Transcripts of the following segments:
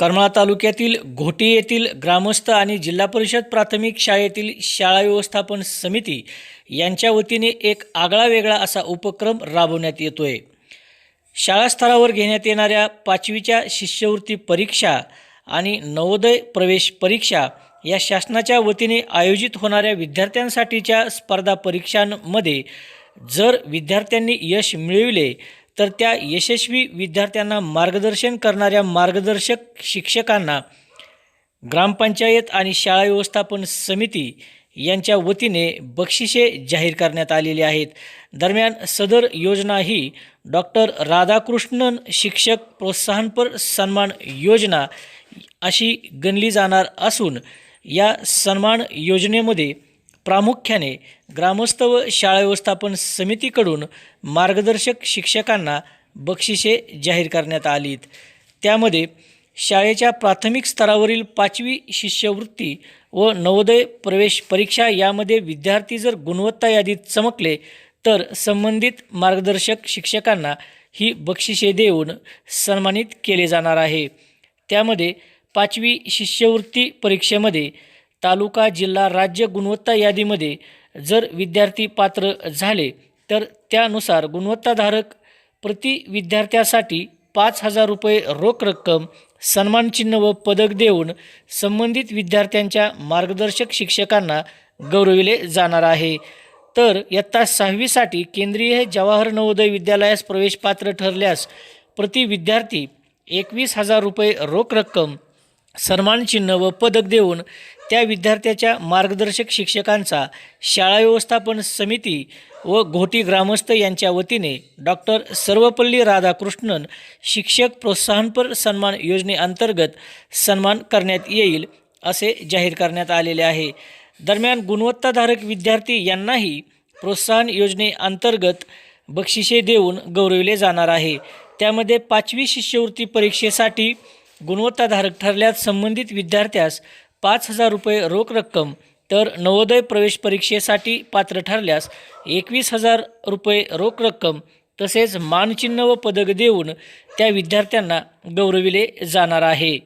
करमाळा तालुक्यातील घोटी येथील ग्रामस्थ आणि जिल्हा परिषद प्राथमिक शाळेतील शाळा व्यवस्थापन समिती यांच्या वतीने एक आगळा वेगळा असा उपक्रम राबवण्यात येतोय. शाळा स्तरावर घेण्यात येणाऱ्या पाचवीच्या शिष्यवृत्ती परीक्षा आणि नवोदय प्रवेश परीक्षा या शासनाच्या वतीने आयोजित होणाऱ्या विद्यार्थ्यांसाठीच्या स्पर्धा परीक्षांमध्ये जर विद्यार्थ्यांनी यश मिळविले तर त्या यशस्वी विद्यार्थ्यांना मार्गदर्शन करणाऱ्या मार्गदर्शक शिक्षकांना ग्रामपंचायत आणि शाळा व्यवस्थापन समिती यांच्या वतीने बक्षिसे जाहीर करण्यात आलेली आहेत. दरम्यान सदर योजना ही डॉक्टर राधाकृष्णन शिक्षक प्रोत्साहनपर सन्मान योजना अशी गणली जाणार असून या सन्मान योजनेमध्ये प्रामुख्याने ग्रामस्थ व शाळा व्यवस्थापन समितीकडून मार्गदर्शक शिक्षकांना बक्षिसे जाहीर करण्यात आलीत. त्यामध्ये शाळेच्या प्राथमिक स्तरावरील पाचवी शिष्यवृत्ती व नवोदय प्रवेश परीक्षा यामध्ये विद्यार्थी जर गुणवत्ता यादीत चमकले तर संबंधित मार्गदर्शक शिक्षकांना ही बक्षिसे देऊन सन्मानित केले जाणार आहे. त्यामध्ये पाचवी शिष्यवृत्ती परीक्षेमध्ये तालुका जिल्हा राज्य गुणवत्ता यादीमध्ये जर विद्यार्थी पात्र झाले तर त्यानुसार गुणवत्ताधारक प्रति विद्यार्थ्यासाठी पाच हजार रुपये रोख रक्कम सन्मानचिन्ह व पदक देऊन संबंधित विद्यार्थ्यांच्या मार्गदर्शक शिक्षकांना गौरविले जाणार आहे. तर इयत्ता सहावीसाठी केंद्रीय जवाहर नवोदय विद्यालयास प्रवेश पात्र ठरल्यास प्रति विद्यार्थी एकवीस हजार रुपये रोख रक्कम सन्मानचिन्ह व पदक देऊन त्या विद्यार्थ्याच्या मार्गदर्शक शिक्षकांचा शाळा व्यवस्थापन समिती व घोटी ग्रामस्थ यांच्या वतीने डॉक्टर सर्वपल्ली राधाकृष्णन शिक्षक प्रोत्साहनपर सन्मान योजनेअंतर्गत सन्मान करण्यात येईल असे जाहीर करण्यात आलेले आहे. दरम्यान गुणवत्ताधारक विद्यार्थी यांनाही प्रोत्साहन योजनेअंतर्गत बक्षिसे देऊन गौरविले जाणार आहे. त्यामध्ये पाचवी शिष्यवृत्ती परीक्षेसाठी गुणवत्ताधारक ठरल्यास संबंधित विद्यार्थ्यास पाच हजार रुपये रोख रक्कम तर नवोदय प्रवेश परीक्षेसाठी पात्र ठरल्यास एकवीस हजार रुपये रोख रक्कम तसेच मानचिन्ह व पदक देऊन त्या विद्यार्थ्यांना गौरविले जाणार आहे.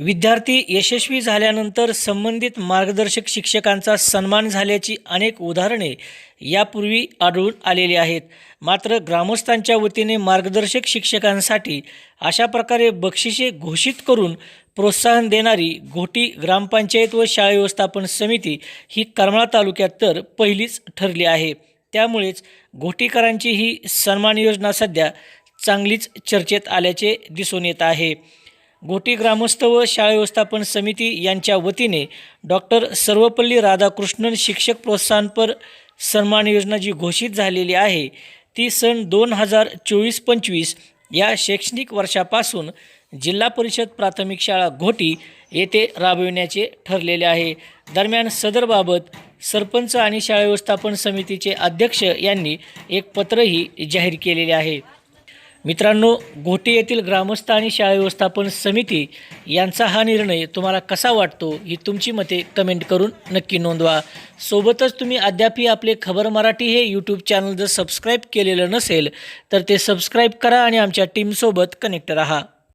विद्यार्थी यशस्वी झाल्यानंतर संबंधित मार्गदर्शक शिक्षकांचा सन्मान झाल्याची अनेक उदाहरणे यापूर्वी आढळून आलेली आहेत. मात्र ग्रामस्थांच्या वतीने मार्गदर्शक शिक्षकांसाठी अशा प्रकारे बक्षिसे घोषित करून प्रोत्साहन देणारी घोटी ग्रामपंचायत व शाळा व्यवस्थापन समिती ही करमाळा तालुक्यात तर पहिलीच ठरली आहे. त्यामुळेच घोटीकरांची ही सन्मान योजना सध्या चांगलीच चर्चेत आल्याचे दिसून येत आहे. घोटी ग्रामस्थ व शाळा व्यवस्थापन समिती यांच्या वतीने डॉक्टर सर्वपल्ली राधाकृष्णन शिक्षक प्रोत्साहनपर सन्मान योजना जी घोषित झालेली आहे ती सन दोन हजार चोवीस पंचवीस या शैक्षणिक वर्षापासून जिल्हा परिषद प्राथमिक शाळा घोटी येथे राबविण्याचे ठरलेले आहे. दरम्यान सदरबाबत सरपंच आणि शाळा व्यवस्थापन समितीचे अध्यक्ष यांनी एक पत्रही जाहीर केलेले आहे. मित्रांनो घोटी येथील ग्रामस्थ आणि शाळा व्यवस्थापन समिती यांचा हा निर्णय तुम्हाला कसा वाटतो ही तुमची मते कमेंट करून नक्की नोंदवा. सोबतच तुम्ही अद्यापही आपले खबर मराठी हे यूट्यूब चॅनल जर सबस्क्राईब केलेलं नसेल तर ते सबस्क्राईब करा आणि आमच्या टीमसोबत कनेक्ट राहा.